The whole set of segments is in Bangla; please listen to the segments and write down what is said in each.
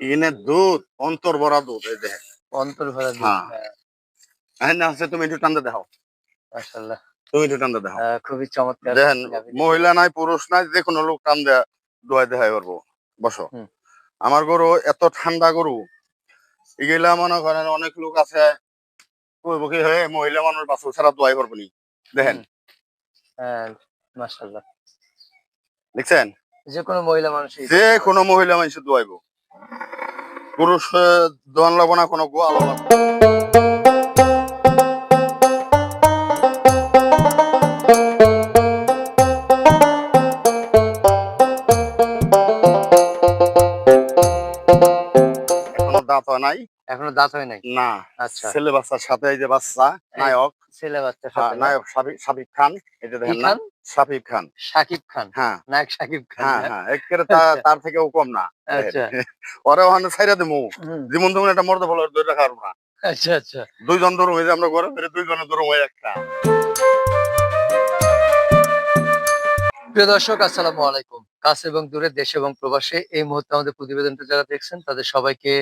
এনে দুধ অন্তর ভরা দুধ এই দেখেন অন্তর ভরা দুধ হ্যাঁ। হ্যাঁ, আছে তুমি একটু টান্দা দেখাও মাশাআল্লাহ। তুমি একটু টান্দা দেখাও আহ, খুবই চমৎকার দেখেন মহিলা নাই পুরুষ নাই যে কোনো লোক টান দেয়া দোয়াই দেখাই পারব। বসো। আমার গরু এত ঠান্ডা গরু এগুলা মনে করেন অনেক লোক আছে কইব কি হয়ে মহিলা মানুষ বাসু ছাড়া দোয়াই পারব নি। দেখেন। হ্যাঁ মাশাআল্লাহ। দেখছেন? যে কোনো মহিলা মানুষ যে কোনো মহিলা মানুষ দোয়াইব। পুরুষ দোয়ান লাগবো না কোনো গোয়াল লাগবো না। দাঁত নাই এখনও দাঁত হয় নাই? না আচ্ছা। ছেলে বাচ্চার সাথে এই যে বাচ্চা নায়ক। ছেলে বাচ্চা হ্যাঁ, সাথে নায়ক সাবিক খান এটা দেখেন না? সাবিক খান। শাকিব খান? হ্যাঁ। নায়ক শাকিব খান হ্যাঁ হ্যাঁ? হ্যাঁ একেবারে তা- তার থেকেও কম না। আচ্ছা। ওরে ওখানে ছাইরা দিমু। হুম, যেমন তুমি একটা মর্দ বলার দুই রাখা না। আচ্ছা আচ্ছা। দুইজন ধরুন হয়ে যে আমরা ঘরে ফিরে দুইজনের ধরুন হয়ে একটা। প্রিয় দর্শক আসসালামু আলাইকুম। কাছে এবং দূরে দেশে এবং প্রবাসে এই মুহূর্তে আমাদের প্রতিবেদনটা যারা দেখছেন তাদের সবাইকে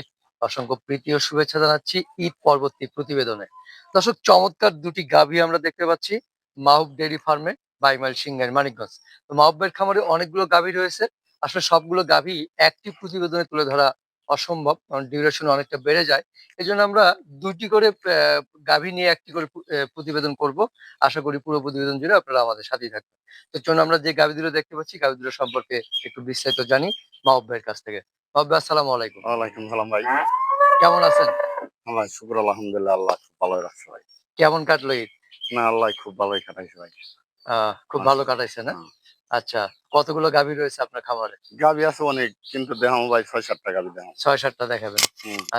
অসংখ্য প্রীতি ও শুভেচ্ছা জানাচ্ছি ঈদ পরবর্তী প্রতিবেদনে। দর্শক, চমৎকার দুটি গাভী আমরা দেখতে পাচ্ছি মাহবুব ডেয়ারি ফার্মে বাইমাইল সিংহের মানিকগঞ্জ। তো মাহবুবের খামারে অনেকগুলো গাভী রয়েছে। আসলে সবগুলো গাভী একটি প্রতিবেদনে তুলে ধরা অসম্ভব, কারণ ডিউরেশন অনেকটা বেড়ে যায়। এই জন্য আমরা দুটি করে গাভী নিয়ে একটি করে প্রতিবেদন করব। আশা করি পুরো প্রতিবেদন জুড়ে আপনারা আমাদের সাথেই থাকবেন। তো চলুন আমরা যে গাভী দেখতে পাচ্ছি গাভী সম্পর্কে একটু বিস্তারিত জানি মাহবুব ভাইয়ের কাছ থেকে। ভাই আসসালামু আলাইকুম। ওয়ালাইকুম সালাম ভাই। কেমন আছেন? আল্লাহ শুক্র আলহামদুলিল্লাহ আল্লাহ খুব রাখছে ভাই। কেমন কাটলো ঈদ? না আল্লাহ খুব ভালোই কাটাইছে ভাই। খুব ভালো কাটাইছে না? আচ্ছা কতগুলো গাভী রয়েছে আপনার খামারে? গাবি আছে অনেক কিন্তু দেখাম ভাই ছয় সাতটা গাবি দেখাম ছয় সাতটা দেখাবেন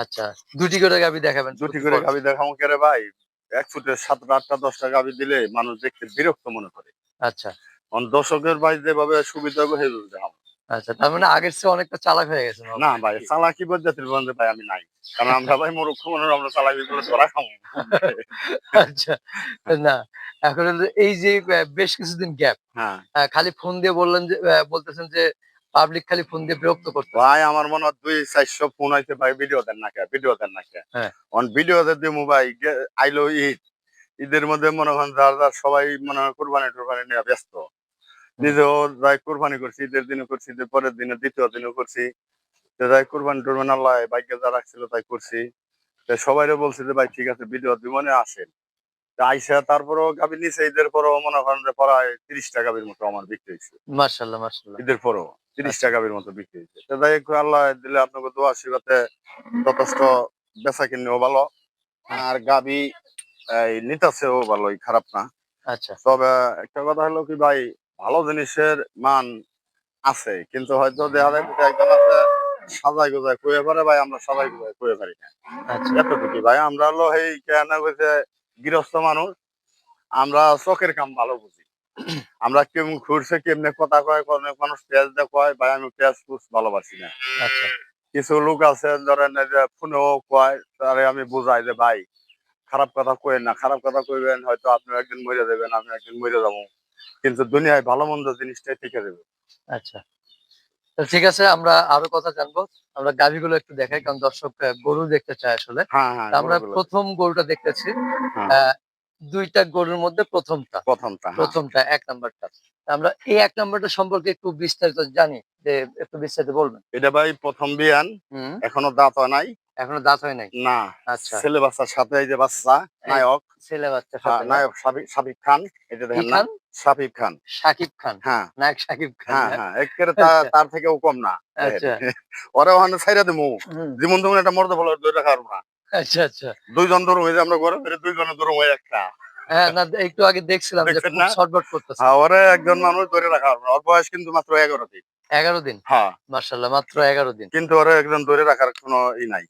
আচ্ছা দুটি করে গাভী দেখাবেন দুটি করে। গাবি দেখাম কেরে ভাই? এক ফুটে সাতটা আটটা দশটা গাবি দিলে মানুষ দেখতে বিরক্ত মনে করে। আচ্ছা। দর্শকের ভাই যেভাবে সুবিধা হবে আচ্ছা তার মানে আগের চেয়ে অনেকটা চালাক হয়ে গেছে না ভাই। চালাকি পদ্ধতির বন্ধে ভাই আমি নাই। কারণ আমরা ভাই মূর্খ মানুষ আমরা চালাকি গুলো ধরা খাব। আচ্ছা না এখন এই যে বেশ কিছুদিন গ্যাপ হ্যাঁ। খালি ফোন দিয়ে বললেন যে বলতেছেন যে পাবলিক খালি ফোন দিয়ে বিরক্ত করতে ভাই আমার মনে হয় দুই চারশো ফোন হইতে ভাই ভিডিও দেন না কে ভিডিও দেন না কে। হ্যাঁ। অন ভিডিও দিমু ভাই গে- আইলো ঈদ। ঈদের মধ্যে মনে করেন যার যার সবাই মনে হয় কোরবানি টোরবানি নিয়ে ব্যস্ত। নিজেও যাই কোরবানি করছি ঈদের দিনে করছি ঈদের পরের দিনে দ্বিতীয় দিনে করছি। যাই কোরবানি টোরবানি আল্লাহ বাইকে যা রাখছিল তাই করছি। তো সবাইরে বলছি যে ভাই ঠিক আছে ভিডিও দিবনে আসেন। আইসা তারপরেও গাভী নিচে ঈদের পরেও মনে করেন যে প্রায় তিরিশটা গাভীর মতো আমার বিক্রি হয়েছে মার্শাল্লাহ মার্শাল্লাহ ঈদের পরও তিরিশ টাকা গাভীর মতো বিক্রি হয়েছে যাই হোক আল্লাহ দিলে আপনাকে দোয়া আশীর্বাদে যথেষ্ট বেচা কিনেও ভালো। আর গাভী এই নিতাছেও ভালোই খারাপ না। আচ্ছা। তবে একটা কথা হলো কি ভাই ভালো জিনিসের মান আছে কিন্তু হয়তো দেখা যায় একজন আছে সাজাই গোজাই কয়ে পারে ভাই আমরা সাজাই গোজাই কয়ে পারি না। আচ্ছা। এতটুকু ভাই আমরা হলো এই কেন হয়েছে গৃহস্থ মানুষ আমরা চোখের কাম ভালো বুঝি। আমরা কেমন ঘুরছে কেমনে কথা কয় অনেক মানুষ পেঁয়াজ দিয়ে কয় ভাই আমি পেঁয়াজ ফুস ভালোবাসি না। আচ্ছা। কিছু লোক আছে ধরেন যে ফোনেও কয় তারে আমি বুঝাই যে ভাই খারাপ কথা কইেন না খারাপ কথা কইবেন হয়তো আপনি একদিন মরে যাবেন আমি একদিন মরে যাব। কিন্তু দুনিয়ায় ভালো মন্দ জিনিসটাই টিকে দেবে। আচ্ছা। ঠিক আছে আমরা আরও কথা জানব। আমরা গাভীগুলো একটু দেখাই কারণ দর্শক গরু দেখতে চায় আসলে। হ্যাঁ হ্যাঁ আমরা প্রথম গরুটা দেখতেছি। হ্যাঁ। দুইটা গরুর মধ্যে প্রথমটা। প্রথমটা। প্রথমটা এক নাম্বারটা। আমরা এই এক নাম্বারটা সম্পর্কে একটু বিস্তারিত জানি যে একটু বিস্তারিত বলবেন। এটা ভাই প্রথম বিয়ান। এখনও দাঁত হয় নাই। এখনও দাঁত হয় নাই? না আচ্ছা। ছেলে বাচ্চার সাথে এই যে বাচ্চা নায়ক। ছেলে বাচ্চা হ্যাঁ, সাথে নায়ক সাবিক খান এটা দেখেন না? সাকিব খান। সাকিব খান? হ্যাঁ। নায়ক শাকিব খান হ্যাঁ? হ্যাঁ। একেবারে তা- আচ্ছা। তার থেকেও কম না। আচ্ছা। ওরে ওখানে ছাইরা দিমু। জীবন যেমন তুমি একটা মর্দ ভালো দুইটা রাখা না। আচ্ছা আচ্ছা। দুইজন ধরুন হয়ে আমরা ঘরে ফেরে দুইজনের ধরুন হয়ে একটা। হ্যাঁ না একটু আগে দেখছিলাম যে? শর্টবট করতেছে। একজন মানুষ ধরে রাখা হবে ওর বয়স কিন্তু মাত্র এগারো দিন। এগারো দিন? হ্যাঁ। মার্শাল্লাহ মাত্র এগারো দিন। কিন্তু ওরে একজন ধরে রাখার কোনো ই নাই।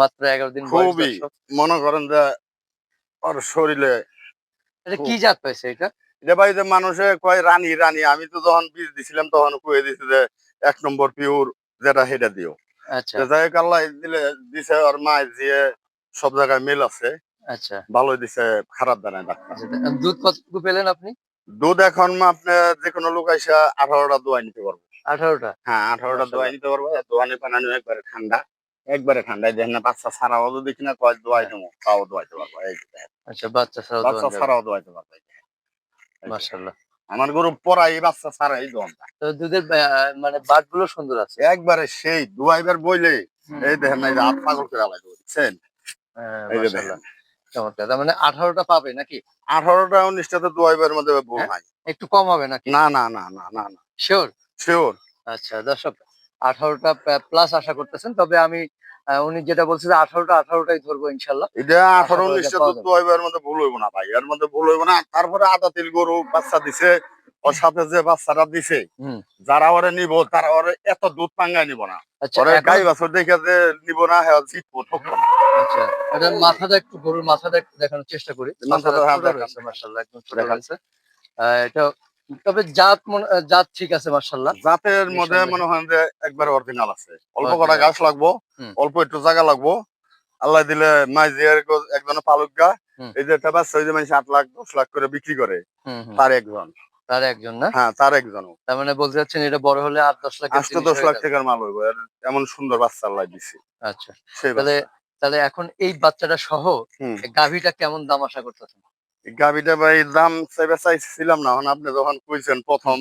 মাত্র এগারো দিন খুবই মনে করেন যে ওর শরীরে এটা কি জাত পাইছে এটা? যে ভাই যে মানুষে কয় রানী রানী। আমি তো যখন বীজ দিছিলাম তখন কুয়ে দিছি যে এক নম্বর পিওর যেটা সেটা দিও। আচ্ছা। যাই হোক আল্লাহ দিলে দিছে ওর মায়ের দিয়ে সব জায়গায় মিল আছে। আচ্ছা। ভালোই দিছে খারাপ দেয় না ডাক্তার। আচ্ছা, দুধ কতটুকু পেলেন আপনি? দুধ এখন আপনি যে কোনো লোক এসে আঠারোটা দোয়াই নিতে পারব। আঠারোটা? হ্যাঁ আঠারোটা মাশাআল্লাহ। দোয়াই নিতে পারব দোয়ানি পানানি একবারে ঠান্ডা। একবারে ঠান্ডায় দেখেন না বাচ্চা ছাড়াও যদি কিনা কয় দোয়াই দেবো তাও দোয়াইতে পারব এই আচ্ছা বাচ্চা ছাড়াও বাচ্চা ছাড়াও দোয়াইতে পারব এই। এই মাশাআল্লাহ। আমার গরু পড়াই বাচ্চা ছাড়াই দোয়ানটা তো দুধের মানে বাটগুলো সুন্দর আছে? একবারে সেই দুয়াইবার বইলে এই দেখেন না এই হাত পাগল করে আলাই বুঝছেন? হ্যাঁ, এই যে চমৎকার। তার মানে আঠারোটা পাবে নাকি? আঠারোটা উনিশটাতে দুয়াইবার মধ্যে বউ হ্যাঁ? একটু কম হবে নাকি? না না না না না না। শিওর শিওর আচ্ছা দর্শক আঠারোটা প্লাস আশা করতেছেন তবে আমি উনি যেটা বলছে যে আঠারোটা আঠারোটাই ধরবো ইনশাল্লাহ। এটা আঠারো উনিশটা যাবে। দুয়াইবার মধ্যে ভুল হইব না ভাই এর মধ্যে ভুল হইব না। তারপরে আদা তিল গরু বাচ্চা দিছে ওর সাথে যে বাচ্চাটা দিছে হুম। যারা ওরে নিব তারা ওরে এত দুধ পাঙ্গায় নিব না। আচ্ছা ওরে গাই বাছর দেখে যে নিব না হ্যাঁ জিতবো ঠকবো না। আচ্ছা মাথাটা একটু গরুর মাথাটা একটু দেখানোর চেষ্টা করি। মাথাটা মাশাআল্লাহ একদম এটা তবে জাত জাত ঠিক আছে মাশাআল্লাহ। জাতের মধ্যে মনে হয় যে একবার অরিজিনাল আছে। অল্প কটা গাছ লাগবো অল্প একটু জায়গা লাগবো। আল্লাহ দিলে মাই জিয়ার একজনে পালক গা। এই যে একটা বাচ্চা ওই যে মানুষ আট লাখ দশ লাখ করে বিক্রি করে। তার একজন। তার একজন না? হ্যাঁ তার একজন তার মানে বলতে চাচ্ছেন এটা বড় হলে আট দশ লাখ আটশো দশ লাখ টাকার মাল হইব। এমন সুন্দর বাচ্চা আল্লাহ দিছে। আচ্ছা। তাহলে তাহলে এখন এই বাচ্চাটা সহ গাভীটা কেমন দাম আশা করতেছেন? গাবিটা ভাই দাম চাইবে চাইছিলাম না আপনি যখন কইছেন প্রথম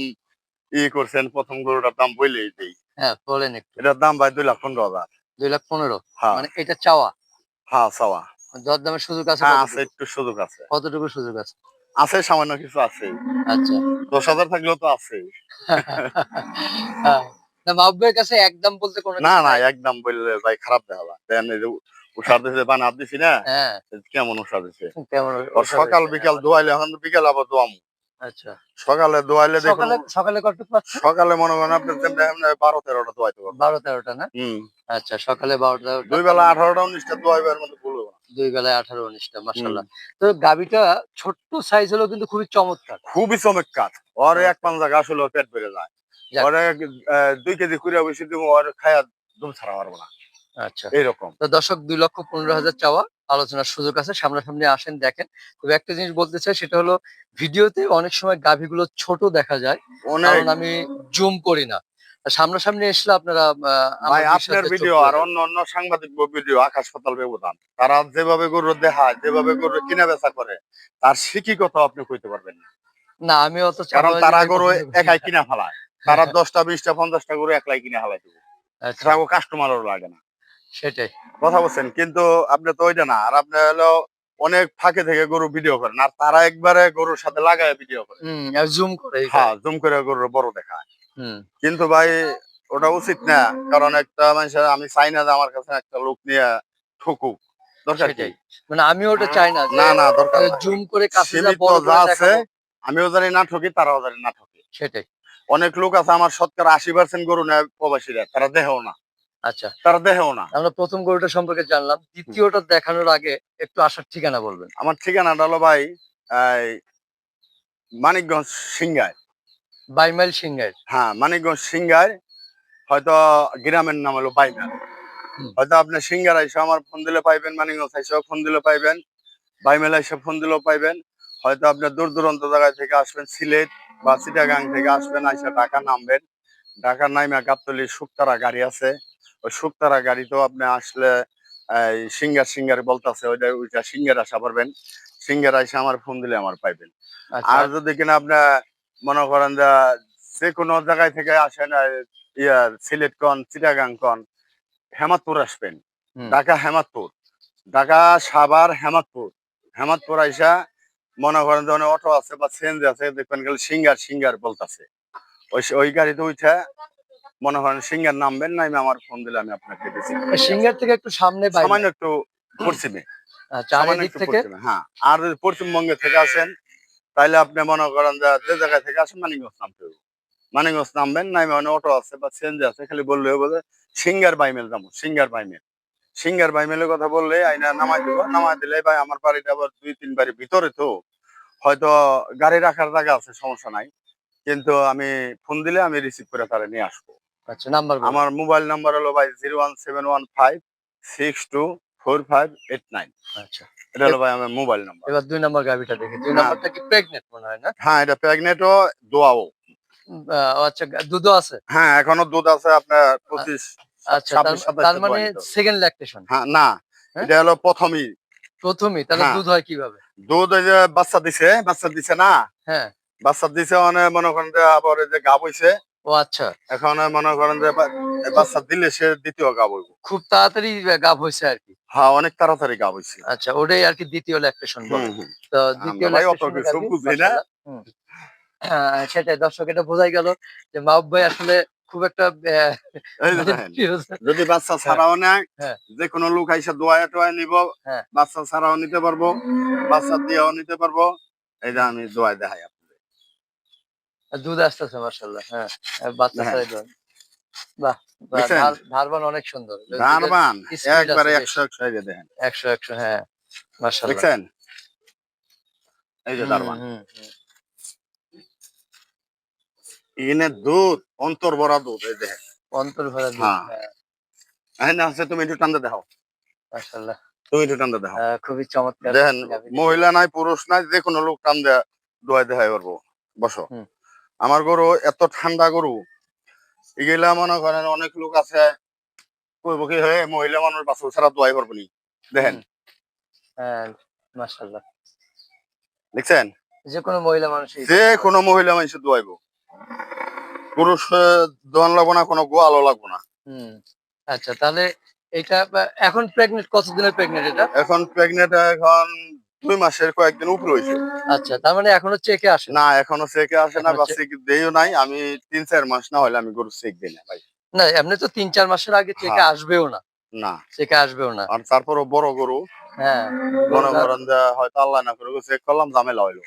ই করছেন প্রথম গরুটার দাম বইলেই দিই। হ্যাঁ বলেন একটু। এটার দাম ভাই দুই লাখ পনেরো হাজার। দুই লাখ পনেরো? হ্যাঁ। মানে এটা চাওয়া? হ্যাঁ চাওয়া। দর দামের সুযোগ আছে হ্যাঁ আছে একটু সুযোগ আছে। কতটুকু সুযোগ আছে? আছে সামান্য কিছু আছে। আচ্ছা। দশ হাজার থাকলেও তো আছে। হ্যাঁ। না মাহবুবের কাছে একদম বলতে কোনো না না একদম বললে ভাই খারাপ দেখাবা দেন উষার দিছে বানাত দিছি না হ্যাঁ। কেমন উষার দিছে? ওর সকাল বিকাল দোয়াইলে এখন বিকাল আবার দোয়াম আচ্ছা। সকালে দোয়াইলে সকালে সকালে কতটুকু পাচ্ছে সকালে মনে করেন আপনি বারো তেরোটা দোয়াইতে পারবেন। বারো তেরোটা না? হম। আচ্ছা সকালে বারোটা দুই বেলা আঠারোটা উনিশটা দোয়াইবার মধ্যে হইব না। দুই বেলায় আঠারো উনিশটা মাসাল্লাহ তো গাবিটা ছোট্ট সাইজ হলেও কিন্তু খুবই চমৎকার। খুবই চমৎকার। ওর এক পাঞ্জা গাছ হলো পেট বেড়ে যায়। দুই কেজি কুড়িয়া বেশি দিব ওর খায়া দুম ছাড়া পারব না। আচ্ছা। এইরকম তো দর্শক দুই লক্ষ পনেরো হাজার চাওয়া আলোচনার সুযোগ আছে সামনাসামনি আসেন দেখেন। তবে একটা জিনিস বলতে চাই সেটা হলো ভিডিওতে অনেক সময় গাভিগুলো ছোট দেখা যায় কারণ আমি জুম করি না। সামনাসামনি এসলে আপনারা ভাই আপনার ভিডিও আর অন্য অন্য সাংবাদিক ভিডিও আকাশ পাতাল ব্যবধান। তারা যেভাবে গরু দেখায় যেভাবে গরু কিনা বেচা করে তার শিখি কথা আপনি কইতে পারবেন না। না আমি অত কারণ তারা গরু। একাই কিনা ফেলায়। তারা দশটা বিশটা পঞ্চাশটা গরু একলাই কিনে ফেলাই দেবো। আচ্ছা, কাস্টমারও লাগে না। সেটাই। কথা বলছেন কিন্তু আপনি তো ওইটা না আর আপনি হলো অনেক ফাঁকে থেকে গরু ভিডিও করেন আর তারা একবারে গরুর সাথে লাগায় ভিডিও করে। জুম করে হ্যাঁ জুম করে গরুর বড় দেখায়। কিন্তু ভাই ওটা উচিত না কারণ একটা মানুষের আমি চাই না যে আমার কাছে একটা লোক নিয়ে ঠুকুক। দরকার কি? মানে আমি ওটা চাই না না না দরকার জুম করে কাছে বড় যা আছে আমিও জানি না ঠকি তারাও জানি না ঠকি। সেটাই। অনেক লোক আছে আমার শতকরা আশি পার্সেন্ট গরু নেয় প্রবাসীরা তারা দেহেও না। আচ্ছা। তারা দেহেও না। আমরা প্রথম গরুটা সম্পর্কে জানলাম। দ্বিতীয়টা দেখানোর আগে একটু আসার ঠিকানা বলবেন। আমার ঠিকানাটা হলো ভাই মানিকগঞ্জ সিংগায়। বাইমাইল সিংহের হ্যাঁ মানিকগঞ্জ সিংগায়। হয়তো গ্রামের নাম হলো বাইমেল হুম। হয়তো আপনি সিঙ্গার এসে আমার ফোন দিলে পাইবেন মানিকগঞ্জ এসেও ফোন দিলে পাইবেন বাইমেল এসে ফোন দিলেও পাইবেন। হয়তো আপনি দূর দূরান্ত জায়গায় থেকে আসবেন সিলেট বা চিটাগাং থেকে আসবেন এসে ঢাকা নামবেন। ঢাকা নাইমা গাবতলি শুকতারা গাড়ি আছে। ওই শুকতারা গাড়িতেও আপনি আসলে এই সিঙ্গার সিঙ্গার বলতেছে ওইটা ওইটা সিঙ্গার আসা পারবেন। সিঙ্গার এসে আমার ফোন দিলে আমার পাইবেন। আচ্ছা। আর যদি কিনা আপনি মনে করেন যে যে কোনো জায়গায় থেকে আসেন আর ইয়া সিলেট কন চিটাগাং কন হেমাদপুর আসবেন ঢাকা হেমাদপুর ঢাকা সাভার হেমাদপুর হেমাতপুর আইসা মনে করেন যে অনেক অটো আছে বা সিএনজি আছে দেখবেন গেলে সিঙ্গার সিঙ্গার বলতাছে। ওই ওই গাড়িতে উঠে মনে করেন সিঙ্গার নামবেন নাইমে আমার ফোন দিলে আমি আপনাকে নিয়ে সিংহের থেকে একটু সামনে সামান্য একটু পশ্চিমে। আচ্ছা থেকে? হ্যাঁ। আর পশ্চিমবঙ্গে থেকে আসেন তাহলে আপনি মনে করেন যে যে জায়গায় থেকে আসেন মানিকগঞ্জ নামতে হবে মানিকগঞ্জ নামবেন নামে অনেক অটো আছে বা সিএনজি আছে খালি বললে বলে সিঙ্গার বাইমেল যাব সিঙ্গার বাইমেল সিঙ্গার বাইমেলের কথা বললে আইনা নামাই দেবো নামাই দিলে ভাই আমার বাড়িটা আবার দুই তিন বাড়ি ভিতরে তো। হয়তো গাড়ি রাখার জায়গা আছে সমস্যা নাই। কিন্তু আমি ফোন দিলে আমি রিসিভ করে তারা নিয়ে আসব। আচ্ছা নাম্বার আমার মোবাইল নাম্বার হলো ভাই zero one seven one five six two four five eight nine আচ্ছা। এটা হলো ভাই আমার মোবাইল নাম্বার এবার দুই নম্বর গাভিটা দেখি দুই। নম্বরটা কি প্রেগনেন্ট মনে হয় না? হ্যাঁ এটা প্রেগনেন্টও দোয়াও। আহ, আচ্ছা গা- দুধও আছে? হ্যাঁ এখনও দুধ আছে আপনার পঁচিশ আচ্ছা তার- মানে সেকেন্ড ল্যাকটেশন হ্যাঁ না হ্যাঁ? এটা হলো প্রথমই। প্রথমই তাহলে। দুধ হয় কীভাবে? দুধ ওই যে বাচ্চা দিছে বাচ্চা দিছে না? হ্যাঁ। বাচ্চা দিছে মানে মনে করেন আবার যে গাব হইছে ও আচ্ছা এখন মনে করেন যে বাচ্চা দিলে সে দ্বিতীয় গাব হইব খুব তাড়াতাড়ি গাভ হয়েছে আর কি হ্যাঁ অনেক তাড়াতাড়ি গাব হইছে আচ্ছা ওটাই আর কি দ্বিতীয় ল্যাকটেশন। তো দ্বিতীয় গাভী, বুঝি না। সেটাই দর্শক এটা বোঝাই গেল যে মাহবুব ভাই আসলে খুব একটা মানে যদি বাচ্চা ছাড়াও নেয় হ্যাঁ। যে কোনো লোক আইসা দোয়া টোয়া নিব হ্যাঁ। বাচ্চা ছাড়াও নিতে পারব বাচ্চা দিয়েও নিতে পারব এই আমি দোয়া দেখাই। দুধ আসতেছে মার্শাল্লাহ হ্যাঁ আহ, বাচ্চা হ্যাঁ। বাহ ধারবান অনেক সুন্দর। একবারে একশো একশো এই যে দেখেন। একশো একশো হ্যাঁ মার্শাল্লাহ দেখছেন? এই যে ইনে দুধ অন্তর ভরা দুধ এই দেখেন। অন্তর ভরা দুধ হ্যাঁ। হ্যাঁ। আছে তুমি একটু টানতে দেখাও মার্শাল্লাহ তুমি একটু টানতে আহ, খুবই চমৎকার দেখেন মহিলা নাই পুরুষ নাই যে কোনো লোক টান দেয়া দোয়াই দেখাই পারব। বসো। আমার গরু এত ঠান্ডা গরু এগুলা মনে করেন অনেক লোক আছে কইব কি হয়ে মহিলা মানুষ বাছুর ছাড়া দোয়াই পারব নি। দেখেন। হ্যাঁ দেখছেন? যে কোনো মহিলা মানুষই যে কোনো মহিলা মানুষ দোয়াইবো। পুরুষ দোয়ান লাগবো না কোনো গোয়ালও লাগবো না। হুম আচ্ছা তাহলে এটা এখন প্রেগনেন্ট কতদিনের প্রেগনেন্ট এটা? এখন প্রেগনেন্ট এখন দুই মাসের কয়েকদিন উপরে হয়েছে আচ্ছা তার মানে এখনও চেকে আসে না? এখনও চেকে আসে না বা চেক দেইও নাই। আমি তিন চার মাস না হলে আমি গরু চেক দিই না ভাই। না এমনি তো তিন চার মাসের আগে চেকে হ্যাঁ। আসবেও না। না। চেকে আসবেও না। আর তারপরও বড় গরু। হ্যাঁ। মনে করেন যে হয়তো আল্লাহ না করে চেক করলাম ঝামেলা হইল।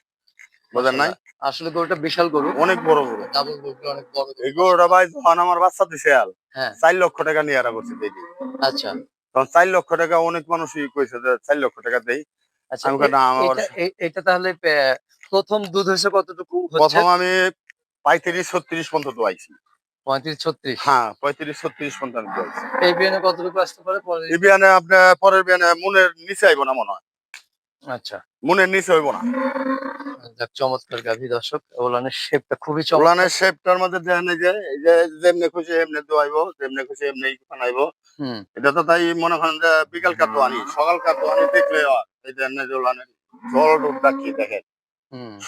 বুঝেন নাই? আসলে গরুটা বিশাল গরু। অনেক বড় গরু। ডাবল গরুটা অনেক বড় এই গরুটা ভাই যখন আমার বাচ্চা দিছে আল হ্যাঁ। চার লক্ষ টাকা নিয়ে আরা করছে দেখি আচ্ছা। তখন চার লক্ষ টাকা অনেক মানুষই কইছে যে চার লক্ষ টাকা দেই। আচ্ছা এটা- তাহলে প্রথম দুধ হয়েছে কতটুকু? প্রথম আমি পঁয়ত্রিশ ছত্রিশ পর্যন্ত দোয়াইছি। পঁয়ত্রিশ ছত্রিশ? হ্যাঁ পঁয়ত্রিশ ছত্রিশ পর্যন্ত দোয়াইছি। এই বিয়ানে কতটুকু আসতে পারে? পরে এই বিয়ানে আপনার পরের বিয়ানে মনের নিচে আইব না মনে হয়। আচ্ছা। মনের নিচে হইব না। চমৎকার গাভী দর্শক ওলানের শেপটা খুবই শেপটার মধ্যে দেখেন যে যেমনি খুশি এমনি দোয়াইব যেমনি খুশি এমনি বানাইব এটা তো তাই মনে করেন যে বিকাল কার দোয়ানি সকাল কার দোয়ানি দেখলে হয়। এই যে এমনি যে উলানের জল ডুবটা কি দেখেন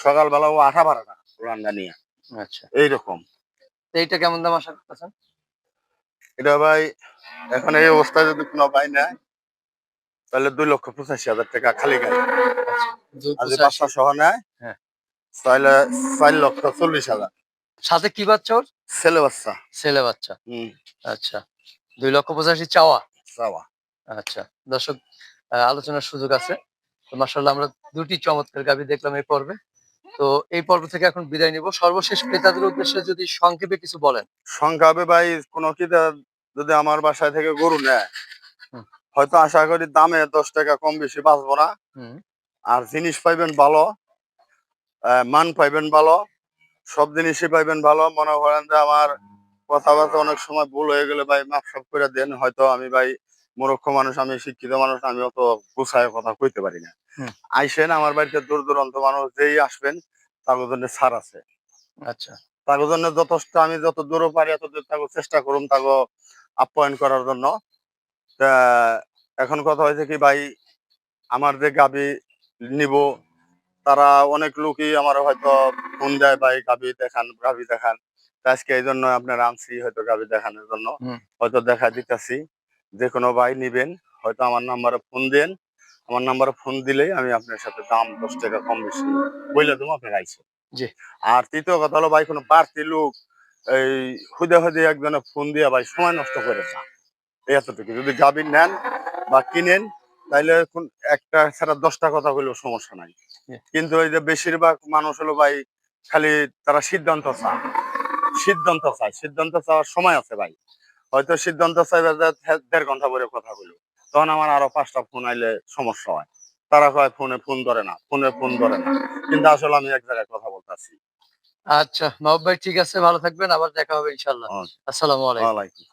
সকালবেলা ও আঠা ভাড়া না উলানটা নিয়ে। আচ্ছা। এইরকম। এইটা কেমন দাম আশা করতেছেন? এটা ভাই এখন এই অবস্থায় যদি কোনো ভাই নেয় তাহলে দুই লক্ষ পঁচাশি হাজার টাকা খালি গাড়ি। আচ্ছা যদি পঁচাশি। সহ নেয় হ্যাঁ। তাহলে চার লক্ষ চল্লিশ হাজার। সাথে কি বাচ্চা ওর? ছেলে বাচ্চা। ছেলে বাচ্চা। হম। আচ্ছা। দুই লক্ষ পঁচাশি চাওয়া? চাওয়া। আচ্ছা। দর্শক আলোচনার সুযোগ আছে। তো মাসাল্লাহ আমরা দুটি চমৎকার গাভী দেখলাম এই পর্বে। তো এই পর্ব থেকে এখন বিদায় নিব। সর্বশেষ ক্রেতাদের উদ্দেশ্যে যদি সংক্ষেপে কিছু বলেন। সংক্ষেপে ভাই কোনো কি দা- যদি আমার বাসায় থেকে গরু নেয় হয়তো আশা করি দামে দশ টাকা কম বেশি বাঁচবো না। আর জিনিস পাইবেন ভালো মান পাইবেন ভালো সব জিনিসই পাইবেন ভালো। মনে করেন যে আমার কথাবার্তা অনেক সময় ভুল হয়ে গেলে ভাই মাপ সব করে দেন। হয়তো আমি ভাই মূর্খ মানুষ আমি শিক্ষিত মানুষ আমি অত গুছায় কথা কইতে পারি না। আইসেন আমার বাড়িতে দূর দূরান্ত মানুষ যেই আসবেন তার জন্য ছাড় আছে। আচ্ছা। তার জন্য যথেষ্ট আমি যত দূর পারি এত দূর তাকে চেষ্টা করুন তাকে আপ্যায়ন করার জন্য। এখন কথা হয়েছে কি ভাই আমার যে গাবি নিব তারা অনেক লোকই আমার হয়তো ফোন দেয় ভাই গাবি দেখান গাবি দেখান। আজকে এই জন্য আপনার আনছি হয়তো গাবি দেখানোর জন্য। হয়তো দেখা দিতেছি। যে কোনো ভাই নিবেন হয়তো আমার নাম্বারে ফোন দেন। আমার নাম্বারে ফোন দিলেই আমি আপনার সাথে দাম দশ টাকা কম বেশি বইলে দেবো আপনার আইসে জি। আর তৃতীয় কথা হলো ভাই কোনো বাড়তি লোক এই হুদে হুদে একজনে ফোন দিয়ে ভাই সময় নষ্ট করে না। এই এতটুকু। যদি গাভী নেন বা কিনেন তাইলে একটা ছাড়া দশটা কথা হইলেও সমস্যা নাই। কিন্তু এই যে বেশিরভাগ মানুষ হলো ভাই খালি তারা সিদ্ধান্ত চায়। সিদ্ধান্ত চায়। সিদ্ধান্ত চাওয়ার সময় আছে ভাই। হয়তো সিদ্ধান্ত যে দেড় ঘণ্টা পরে কথা বলল তখন আমার আরও পাঁচটা ফোন আইলে সমস্যা হয়। তারা কয় ফোনে ফোন ধরে না ফোনে ফোন ধরে না। কিন্তু আসলে আমি এক জায়গায় কথা বলতেছি। আচ্ছা মহব ভাই ঠিক আছে ভালো থাকবেন আবার দেখা হবে ইনশাল্লাহ আসসালামাইকুম আসসালামু আলাইকুম। ওয়ালাইকুম